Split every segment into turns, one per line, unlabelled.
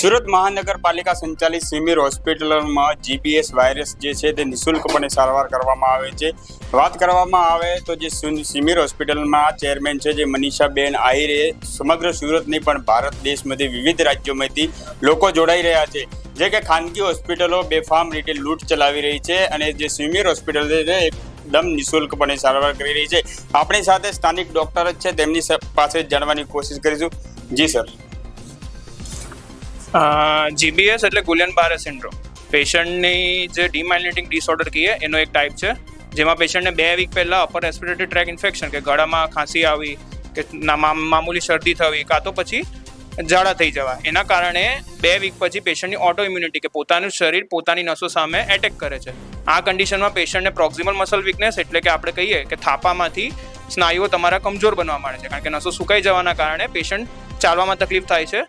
સુરત મહાનગરપાલિકા સંચાલિત સિમિર હોસ્પિટલમાં જીબીએસ વાયરસ જે છે તે નિઃશુલ્કપણે સારવાર કરવામાં આવે છે. વાત કરવામાં આવે તો જે સિમિર હોસ્પિટલમાં ચેરમેન છે જે મનીષાબેન આહિરે સમગ્ર સુરતની પણ ભારત દેશમાંથી વિવિધ રાજ્યોમાંથી લોકો જોડાઈ રહ્યા છે. જે કે ખાનગી હોસ્પિટલો, બેફામ રીતે લૂંટ ચલાવી રહી છે અને જે સિમિર હોસ્પિટલ છે એકદમ નિઃશુલ્કપણે સારવાર કરી રહી છે. આપણી સાથે સ્થાનિક ડોક્ટર જ છે, તેમની પાસે જાણવાની કોશિશ કરીશું. જી, સર.
જીબીએસ એટલે ગુલિયન બારે સિન્ડ્રોમ પેશન્ટની જે ડીમાઇલિનેટિંગ ડિસઓર્ડર કહીએ, એનો એક ટાઈપ છે. જેમાં પેશન્ટને બે વીક પહેલાં અપર રેસ્પિરેટરી ટ્રેક ઇન્ફેક્શન કે ગળામાં ખાંસી આવી, કે મામૂલી શરદી થવી, કાં તો પછી ઝાડા થઈ જવા. એના કારણે બે વીક પછી પેશન્ટની ઓટો ઇમ્યુનિટી કે પોતાનું શરીર, પોતાની નસો સામે એટેક કરે છે. આ કન્ડિશનમાં પેશન્ટને પ્રોક્સિમલ મસલ વીકનેસ એટલે કે આપણે કહીએ કે થાપામાંથી સ્નાયુઓ તમારા કમજોર બનવા માંડે છે. કારણ કે નસો સુકાઈ જવાના કારણે પેશન્ટ ચાલવામાં તકલીફ થાય છે.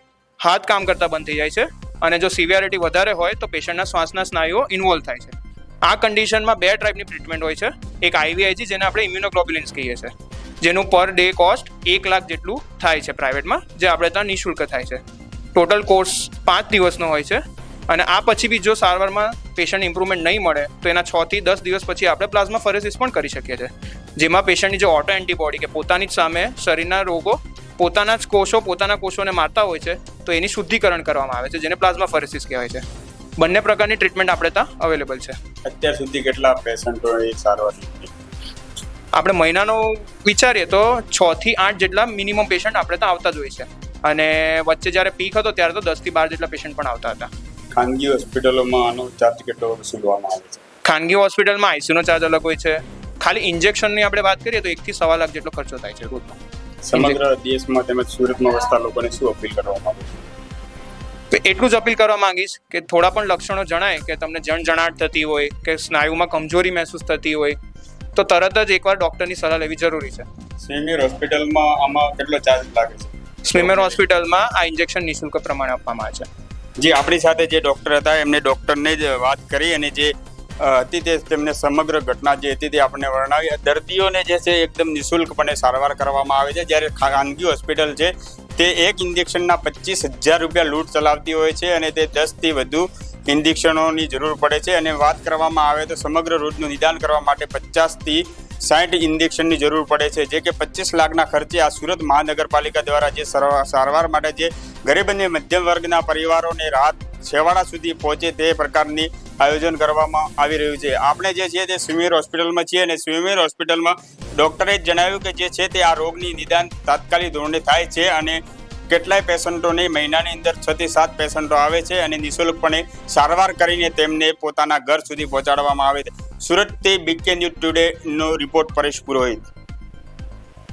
હાથ કામ કરતા બંધ થઈ જાય છે. અને જો સિવિયરિટી વધારે હોય તો પેશન્ટના શ્વાસના સ્નાયુઓ ઇન્વોલ્વ થાય છે. આ કન્ડિશનમાં બે ટાઈપની ટ્રીટમેન્ટ હોય છે. એક આઈવીઆઈજી જેને આપણે ઇમ્યુનોગ્લોબ્યુલિન્સ કહીએ છીએ જેનું પર ડે કોસ્ટ એક લાખ જેટલું થાય છે પ્રાઇવેટમાં જે આપણે ત્યાં નિઃશુલ્ક થાય છે. ટોટલ કોર્સ પાંચ દિવસનો હોય છે. અને આ પછી બી જો સારવારમાં પેશન્ટ ઇમ્પ્રુવમેન્ટ નહીં મળે, તો એના છ થી દસ દિવસ પછી આપણે પ્લાઝમા ફરેસિસ પણ કરી શકીએ છીએ. જેમાં પેશન્ટની જે ઓટો એન્ટીબોડી કે પોતાની જ સામે શરીરના રોગો પોતાના જ કોષો પોતાના કોષોને મારતા હોય છે તો એની શુદ્ધિકરણ કરવામાં આવે છે જેને પ્લાઝમા ફરેસિસ કહેવાય છે. બંને પ્રકારની ટ્રીટમેન્ટ આપણે ત્યાં અવેલેબલ છે.
અત્યાર સુધી કેટલા પેશન્ટોએ સારવાર
આપણે મહિનાનો વિચારીએ તો છ થી આઠ જેટલા મિનિમમ પેશન્ટ આપણે ત્યાં આવતા જ હોય છે. અને વચ્ચે જ્યારે પીક હતો ત્યારે તો દસથી બાર જેટલા પેશન્ટ પણ આવતા હતા.
ખાનગી હોસ્પિટલોમાં આનો ચાર્જ કેટલો વસૂલવામાં આવે છે?
ખાનગી હોસ્પિટલમાં આઈસીયુનો ચાર્જ અલગ હોય છે. ખાલી ઇન્જેક્શનની આપણે વાત કરીએ તો એકથી સવા લાખ જેટલો ખર્ચો થાય છે રોજનો.
સમગ્ર દેશમાં તેમજ સુરતમાં વસતા લોકોને શું અપીલ કરવામાં
તો એટલું જ અપીલ કરવા માંગીશ કે થોડા પણ લક્ષણો જણાય કે તમને જણજણાટ થતી હોય કે સ્નાયુમાં કમજોરી મહેસૂસ થતી હોય તો તરત જ એકવાર ડૉક્ટરની સલાહ લેવી જરૂરી છે.
સ્વિમિર હોસ્પિટલમાં આમાં કેટલો ચાર્જ લાગે છે?
સ્વિમર હોસ્પિટલમાં આ ઇન્જેક્શન નિઃશુલ્ક પ્રમાણે આપવામાં આવે છે.
જે આપણી સાથે જે ડોક્ટર હતા એમને ડોક્ટરને જ વાત કરી અને જે હતી તે તેમને સમગ્ર ઘટના જે હતી તે આપણને વર્ણવી. દર્દીઓને જે છે એકદમ નિઃશુલ્કપણે સારવાર કરવામાં આવે છે. જ્યારે ખાનગી હોસ્પિટલ છે, તે એક ઇન્જેક્શનના પચીસ હજાર રૂપિયા લૂંટ ચલાવતી હોય છે અને તે દસથી વધુ ઇન્જેક્શનોની જરૂર પડે છે. અને વાત કરવામાં આવે તો સમગ્ર રોગનું નિદાન કરવા માટે પચાસથી સાઠ ઇન્જેક્શનની જરૂર પડે છે. જે કે પચીસ લાખના ખર્ચે આ સુરત મહાનગરપાલિકા દ્વારા જે સરવા- સારવાર માટે જે ગરીબ અને મધ્યમ વર્ગના પરિવારોને રાહત છેવાડા સુધી પહોંચે તે પ્રકારની આયોજન કરવામાં આવી રહ્યું છે. આપણે જે છે તે સ્વિમિર હોસ્પિટલમાં છીએ અને સ્વિમિર હોસ્પિટલમાં ડૉક્ટરે જણાવ્યું કે જે છે તે આ રોગની નિદાન તાત્કાલિક ધોરણે થાય છે અને કેટલાય પેશન્ટોને મહિનાની અંદર છ થી સાત પેશન્ટો આવે છે અને નિઃશુલ્કપણે સારવાર કરીને તેમને પોતાના ઘર સુધી પહોંચાડવામાં આવે છે. સુરતથી બીકે ન્યૂઝ ટુડેનો રિપોર્ટ પરેશ પુરોહિત.